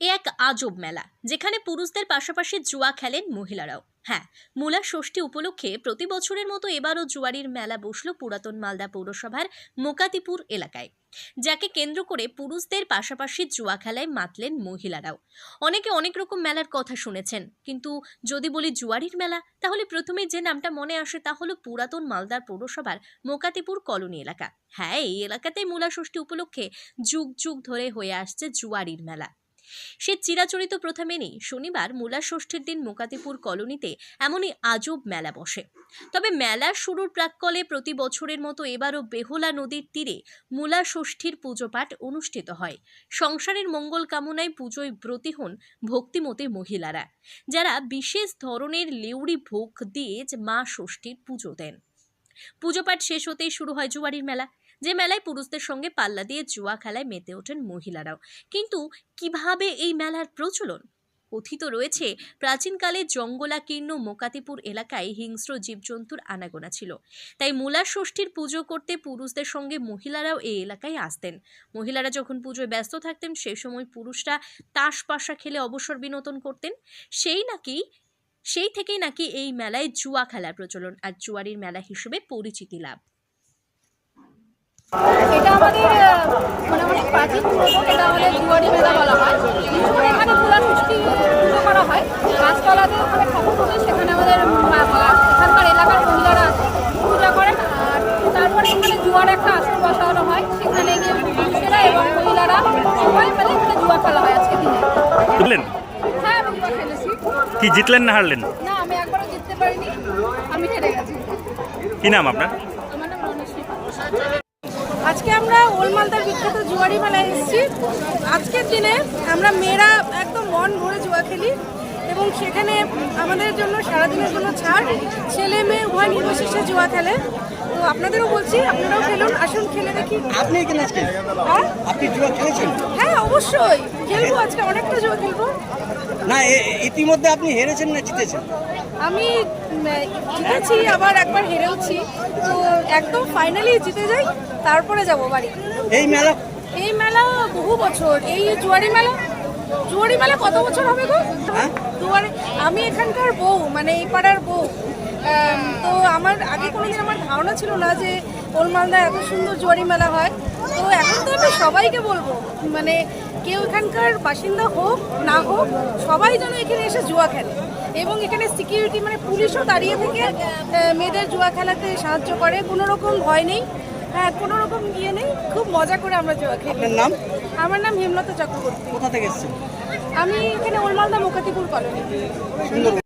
এ এক আজব মেলা, যেখানে পুরুষদের পাশাপাশি জুয়া খেলেন মহিলারাও। হ্যাঁ মূলা ষষ্ঠী উপলক্ষে প্রতি বছরের মতো এবারও জুয়ারির মেলা বসল পুরাতন মালদা পৌরসভার মোকাতিপুর এলাকায়, যাকে কেন্দ্র করে পুরুষদের পাশাপাশি জুয়া খেলায় মাতলেন মহিলারাও। অনেকে অনেক রকম মেলার কথা শুনেছেন, কিন্তু যদি বলি জুয়ারির মেলা, তাহলে প্রথমেই যে নামটা মনে আসে তা হলো পুরাতন মালদার পৌরসভার মোকাতিপুর কলোনি এলাকা। হ্যাঁ এই এলাকাতেই মূলা ষষ্ঠী উপলক্ষে যুগ যুগ ধরে হয়ে আসছে জুয়ারির মেলা। সে চিরাচরিত প্রথা মেনেই শনিবার মূলা ষষ্ঠীর দিন মোকাতিপুর কলোনিতে এমনই আজব মেলা বসে। তবে মেলা শুরুর প্রাক্কলে প্রতি বছরের মতো এবারও বেহুলা নদীর তীরে মূলা ষষ্ঠীর পুজো পাঠ অনুষ্ঠিত হয়। সংসারের মঙ্গল কামনায় পুজোয় ব্রতী হন ভক্তিমতী মহিলারা, যারা বিশেষ ধরনের লেউড়ি ভোগ দিয়ে মা ষষ্ঠীর পুজো দেন। পুজো পাঠ শেষ হতেই শুরু হয় জুয়ারির মেলা। যে মেলায় পুরুষদের সঙ্গে পাল্লা দিয়ে জুয়া খেলায় মেতে ওঠেন মহিলারাও। কিন্তু কীভাবে এই মেলার প্রচলন? কথিত রয়েছে, প্রাচীনকালে জঙ্গলাকীর্ণ মোকাতিপুর এলাকায় হিংস্র জীবজন্তুর আনাগোনা ছিল। তাই মূলা ষষ্ঠীর পুজো করতে পুরুষদের সঙ্গে মহিলারাও এই এলাকায় আসতেন। মহিলারা যখন পুজোয় ব্যস্ত থাকতেন, সেই সময় পুরুষরা তাস পাশা খেলে অবসর বিনোদন করতেন। সেই নাকি, সেই থেকেই নাকি এই মেলায় জুয়া খেলার প্রচলন। আর জুয়ারির মেলা হিসেবে পরিচিতি লাভ। এটা আমাদের মানে অনেক প্রাচীন পুরনো এটা আমাদের জুয়ারি মেলা বলা হয়। বিশেষ করে এখানে পুরা সৃষ্টি পুজো করা হয়। গাছতলাতে ওখানে ঠাকুর পুজো সেখানে আমাদের এখানকার এলাকার মহিলারা পূজা করেন আর তারপরে এখানে জুয়ার একটা বসানো হয়। সেখানে গিয়ে পুরুষেরা এবং মহিলারা সবাই মিলে এখানে জুয়া খেলা হয় আজকে দিনে। বুঝলেন হ্যাঁ জুয়া খেলেছি। কি জিতলেন না হারলেন? না আমি একবারও জিততে পারিনি। আমি হেরে গেছি। কি নাম আপনার? আমার নাম রণশ্রী। আজকে আমরা ওলমালদার বিখ্যাত জুয়ারি মেলায় এসেছি। আজকের দিনে আমরা মেয়েরা একদম মন ভরে জুয়া খেলি এবং সেখানে আমাদের জন্য সারাদিনের জন্য ছাড় ছেলে মেয়ে উভয় নির্বিশেষে জুয়া খেলে। তো আপনাদেরও বলছি আপনারাও খেলুন আসুন খেলে দেখি। আপনি এখানে আজকে? হ্যাঁ? আপনি জুয়া খেলেছেন? হ্যাঁ অবশ্যই। খেলব আজকে অনেকটা জুয়া খেলব। না ইতিমধ্যে আপনি হেরেছেন না জিতেছেন? আমি উম, জিতেছি আবার একবার হেরেওছি। তো একদম ফাইনালি জিতে যাই তারপরে যাব বাড়ি। এই মেলা? এই মেলা বহু বছর। এই জুয়ারি মেলা? জুয়ারি মেলা কত বছর হবে গো? হ্যাঁ? আমি এখানকার বউ মানে এই পাড়ার বউ। তো আমার আগে কোনোদিন আমার ধারণা ছিল না যে ওলমালদা এত সুন্দর জুয়ারি মেলা হয়। তো এখন তো আমি সবাইকে বলব মানে কেউ এখানকার বাসিন্দা হোক না হোক সবাই যেন এখানে এসে জুয়া খেলে। এবং এখানে সিকিউরিটি মানে পুলিশও দাঁড়িয়ে থেকে মেয়েদের জুয়া খেলাতে সাহায্য করে। কোনো রকম ভয় নেই। হ্যাঁ কোনো রকম ইয়ে নেই। খুব মজা করে আমরা জুয়া খেলি। আপনার নাম? আমার নাম হেমলতা চক্রবর্তী। কোথা থেকে এসেছেন? আমি এখানে ওলমালদা মোকাতিপুর কলোনি।